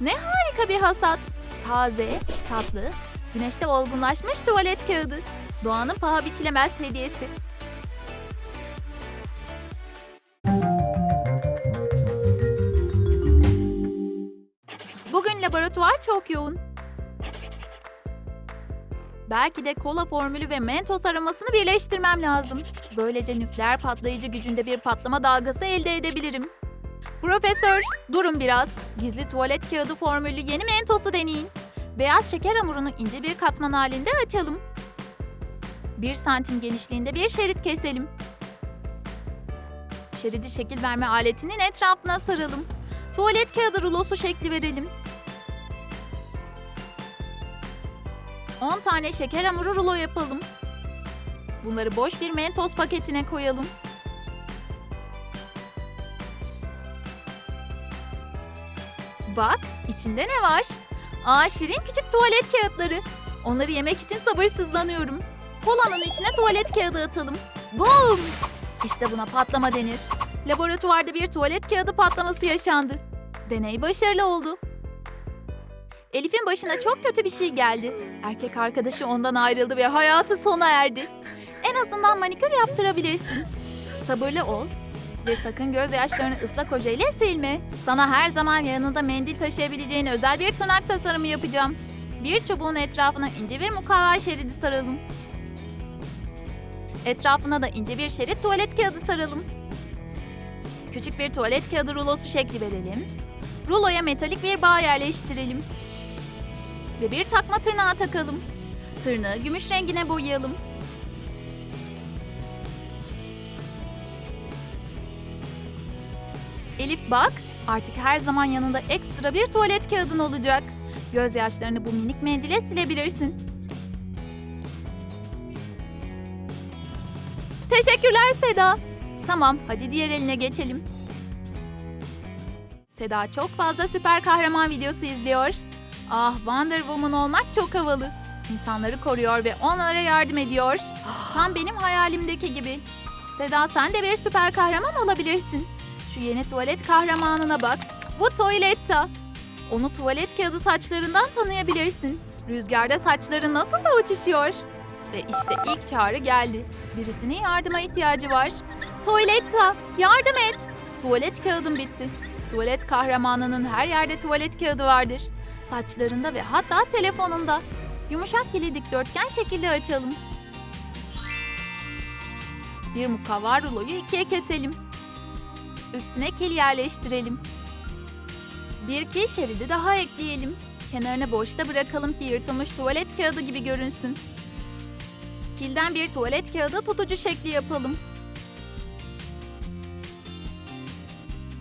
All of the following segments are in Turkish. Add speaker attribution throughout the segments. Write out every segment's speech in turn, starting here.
Speaker 1: Ne harika bir hasat. Taze, tatlı, güneşte olgunlaşmış tuvalet kağıdı. Doğanın paha biçilemez hediyesi. Bugün laboratuvar çok yoğun. Belki de kola formülü ve mentos aromasını birleştirmem lazım. Böylece nükleer patlayıcı gücünde bir patlama dalgası elde edebilirim. Profesör, durun biraz. Gizli tuvalet kağıdı formüllü yeni mentosu deneyin. Beyaz şeker hamurunu ince bir katman halinde açalım. 1 santim genişliğinde bir şerit keselim. Şeridi şekil verme aletinin etrafına saralım. Tuvalet kağıdı rulosu şekli verelim. 10 tane şeker hamuru rulo yapalım. Bunları boş bir mentos paketine koyalım. Bak, içinde ne var? Aa, şirin küçük tuvalet kağıtları. Onları yemek için sabırsızlanıyorum. Kolanın içine tuvalet kağıdı atalım. Boom! İşte buna patlama denir. Laboratuvarda bir tuvalet kağıdı patlaması yaşandı. Deney başarılı oldu. Elif'in başına çok kötü bir şey geldi. Erkek arkadaşı ondan ayrıldı ve hayatı sona erdi. En azından manikür yaptırabilirsin. Sabırlı ol ve sakın gözyaşlarını ıslak ile silme. Sana her zaman yanında mendil taşıyabileceğin özel bir tırnak tasarımı yapacağım. Bir çubuğun etrafına ince bir mukavva şeridi saralım. Etrafına da ince bir şerit tuvalet kağıdı saralım. Küçük bir tuvalet kağıdı rulosu şekli verelim. Ruloya metalik bir bağ yerleştirelim. Ve bir takma tırnağı takalım. Tırnağı gümüş rengine boyayalım. Elif bak, artık her zaman yanında ekstra bir tuvalet kağıdın olacak. Gözyaşlarını bu minik mendile silebilirsin. Teşekkürler Seda. Tamam, hadi diğer eline geçelim. Seda çok fazla süper kahraman videosu izliyor. Ah, Wonder Woman olmak çok havalı. İnsanları koruyor ve onlara yardım ediyor. Tam benim hayalimdeki gibi. Seda sen de bir süper kahraman olabilirsin. Şu yeni tuvalet kahramanına bak. Bu Toiletta. Onu tuvalet kağıdı saçlarından tanıyabilirsin. Rüzgarda saçları nasıl da uçuşuyor. Ve işte ilk çağrı geldi. Birisinin yardıma ihtiyacı var. Toiletta, yardım et. Tuvalet kağıdım bitti. Tuvalet kahramanının her yerde tuvalet kağıdı vardır. Saçlarında ve hatta telefonunda. Yumuşak kili dikdörtgen şekilde açalım. Bir mukavva ruloyu ikiye keselim. Üstüne kil yerleştirelim. Bir kil şeridi daha ekleyelim. Kenarını boşta bırakalım ki yırtılmış tuvalet kağıdı gibi görünsün. Kilden bir tuvalet kağıdı tutucu şekli yapalım.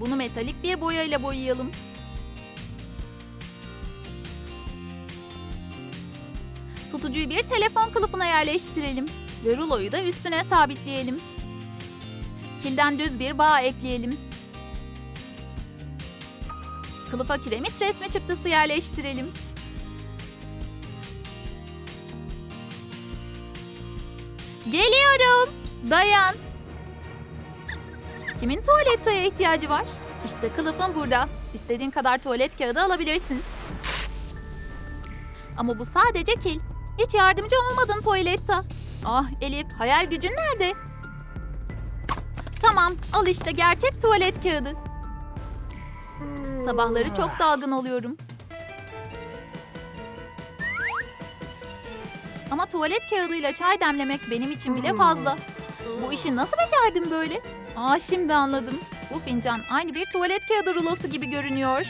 Speaker 1: Bunu metalik bir boyayla boyayalım. Tutucuyu bir telefon kılıfına yerleştirelim ve ruloyu da üstüne sabitleyelim. Kilden düz bir bağ ekleyelim. Kılıfa kiremit resmi çıktısı yerleştirelim. Geliyorum. Dayan. Kimin tuvaletaya ihtiyacı var? İşte kılıfın burada. İstediğin kadar tuvalet kağıdı alabilirsin. Ama bu sadece kil. Hiç yardımcı olmadın tuvaletta. Ah Elif, hayal gücün nerede? Tamam, al işte gerçek tuvalet kağıdı. Sabahları çok dalgın oluyorum. Ama tuvalet kağıdıyla çay demlemek benim için bile fazla. Bu işi nasıl becerdim böyle? Aa şimdi anladım. Bu fincan aynı bir tuvalet kağıdı rulosu gibi görünüyor.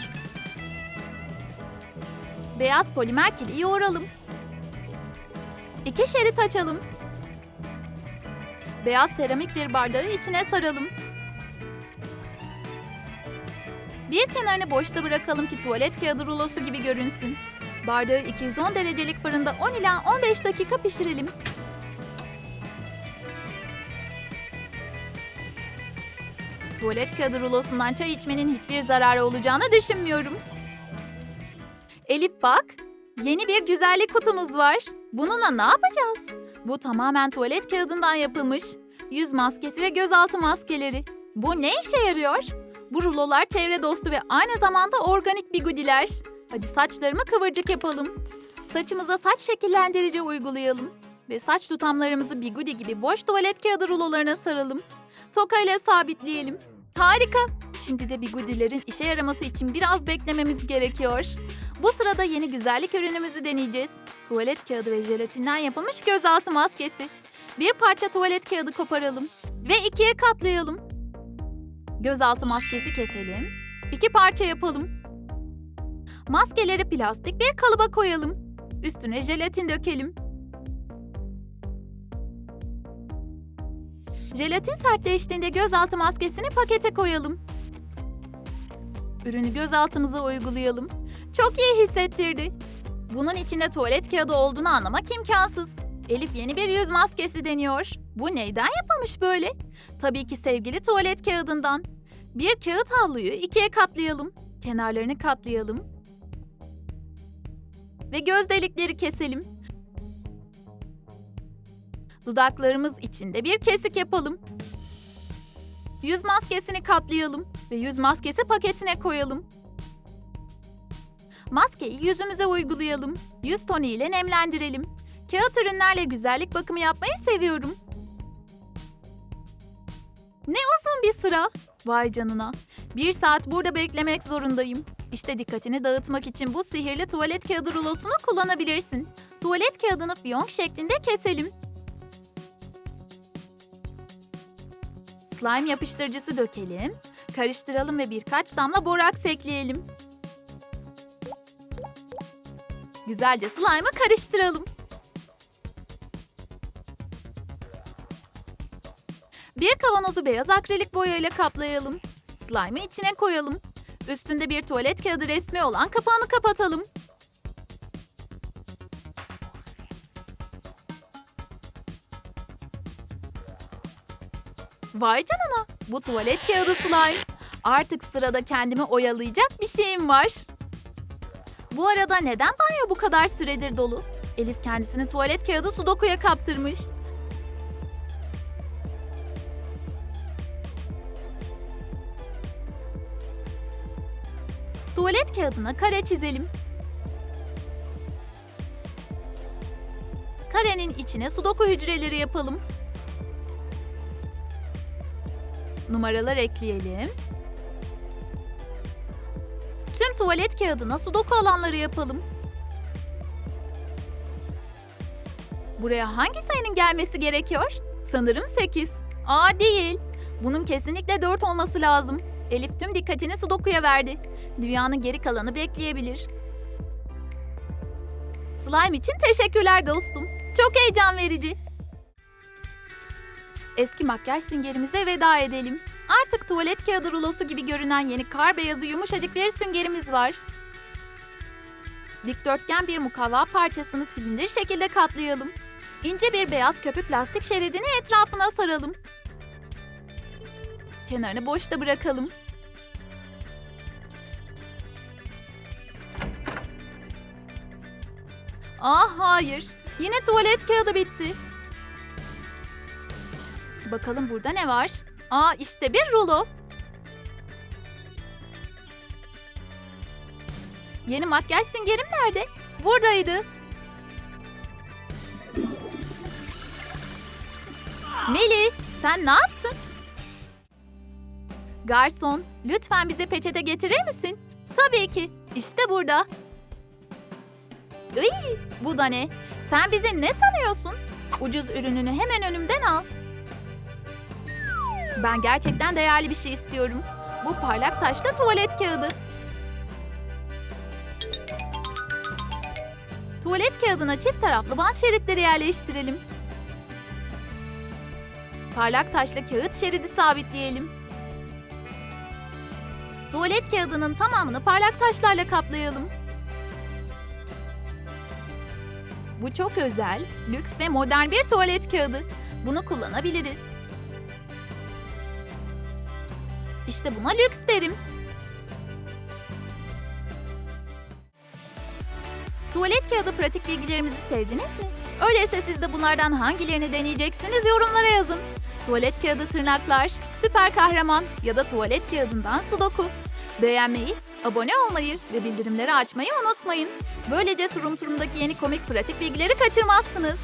Speaker 1: Beyaz polimer kiliyi yoğuralım. İki şerit açalım. Beyaz seramik bir bardağı içine saralım. Bir kenarını boşta bırakalım ki tuvalet kağıdı rulosu gibi görünsün. Bardağı 210 derecelik fırında 10 ila 15 dakika pişirelim. Tuvalet kağıdı rulosundan çay içmenin hiçbir zararı olacağını düşünmüyorum. Elif bak, yeni bir güzellik kutumuz var. Bununla ne yapacağız? Bu tamamen tuvalet kağıdından yapılmış. Yüz maskesi ve gözaltı maskeleri. Bu ne işe yarıyor? Bu rulolar çevre dostu ve aynı zamanda organik bigudiler. Hadi saçlarımı kıvırcık yapalım. Saçımıza saç şekillendirici uygulayalım. Ve saç tutamlarımızı bigudi gibi boş tuvalet kağıdı rulolarına saralım. Toka ile sabitleyelim. Harika. Şimdi de bigudilerin işe yaraması için biraz beklememiz gerekiyor. Bu sırada yeni güzellik ürünümüzü deneyeceğiz. Tuvalet kağıdı ve jelatinden yapılmış gözaltı maskesi. Bir parça tuvalet kağıdı koparalım ve ikiye katlayalım. Gözaltı maskesi keselim. İki parça yapalım. Maskeleri plastik bir kalıba koyalım. Üstüne jelatin dökelim. Jelatin sertleştiğinde gözaltı maskesini pakete koyalım. Ürünü gözaltımıza uygulayalım. Çok iyi hissettirdi. Bunun içinde tuvalet kağıdı olduğunu anlamak imkansız. Elif yeni bir yüz maskesi deniyor. Bu neyden yapılmış böyle? Tabii ki sevgili tuvalet kağıdından. Bir kağıt havluyu ikiye katlayalım. Kenarlarını katlayalım. Ve göz delikleri keselim. Dudaklarımız içinde bir kesik yapalım. Yüz maskesini katlayalım ve yüz maskesi paketine koyalım. Maskeyi yüzümüze uygulayalım. Yüz tonu ile nemlendirelim. Kağıt ürünlerle güzellik bakımı yapmayı seviyorum. Ne uzun bir sıra. Vay canına. Bir saat burada beklemek zorundayım. İşte dikkatini dağıtmak için bu sihirli tuvalet kağıdı rulosunu kullanabilirsin. Tuvalet kağıdını fiyonk şeklinde keselim. Slime yapıştırıcısı dökelim. Karıştıralım ve birkaç damla boraks ekleyelim. Güzelce slime'ı karıştıralım. Bir kavanozu beyaz akrilik boyayla kaplayalım. Slime'ı içine koyalım. Üstünde bir tuvalet kağıdı resmi olan kapağını kapatalım. Vay canına, bu tuvalet kağıdı slime. Artık sırada kendimi oyalayacak bir şeyim var. Bu arada neden banyo bu kadar süredir dolu? Elif kendisini tuvalet kağıdı sudokuya kaptırmış. Tuvalet kağıdına kare çizelim. Karenin içine sudoku hücreleri yapalım. Numaralar ekleyelim. Tuvalet kağıdına sudoku alanları yapalım. Buraya hangi sayının gelmesi gerekiyor? Sanırım 8. Aa değil. Bunun kesinlikle 4 olması lazım. Elif tüm dikkatini sudokuya verdi. Dünyanın geri kalanı bekleyebilir. Slime için teşekkürler dostum. Çok heyecan verici. Eski makyaj süngerimize veda edelim. Artık tuvalet kağıdı rulosu gibi görünen yeni kar beyazı yumuşacık bir süngerimiz var. Dikdörtgen bir mukavva parçasını silindir şekilde katlayalım. İnce bir beyaz köpük lastik şeridini etrafına saralım. Kenarını boşta bırakalım. Ah hayır. Yine tuvalet kağıdı bitti. Bakalım burada ne var? Aa işte bir rulo. Yeni makyaj süngerim nerede? Buradaydı. Meli, sen ne yaptın? Garson, lütfen bize peçete getirir misin? Tabii ki. İşte burada. Iy, bu da ne? Sen bizi ne sanıyorsun? Ucuz ürününü hemen önümden al. Ben gerçekten değerli bir şey istiyorum. Bu parlak taşlı tuvalet kağıdı. Tuvalet kağıdına çift taraflı bant şeritleri yerleştirelim. Parlak taşlı kağıt şeridi sabitleyelim. Tuvalet kağıdının tamamını parlak taşlarla kaplayalım. Bu çok özel, lüks ve modern bir tuvalet kağıdı. Bunu kullanabiliriz. İşte buna lüks derim. Tuvalet kağıdı pratik bilgilerimizi sevdiniz mi? Öyleyse siz de bunlardan hangilerini deneyeceksiniz yorumlara yazın. Tuvalet kağıdı tırnaklar, süper kahraman ya da tuvalet kağıdından sudoku. Beğenmeyi, abone olmayı ve bildirimleri açmayı unutmayın. Böylece Turum Turum'daki yeni komik pratik bilgileri kaçırmazsınız.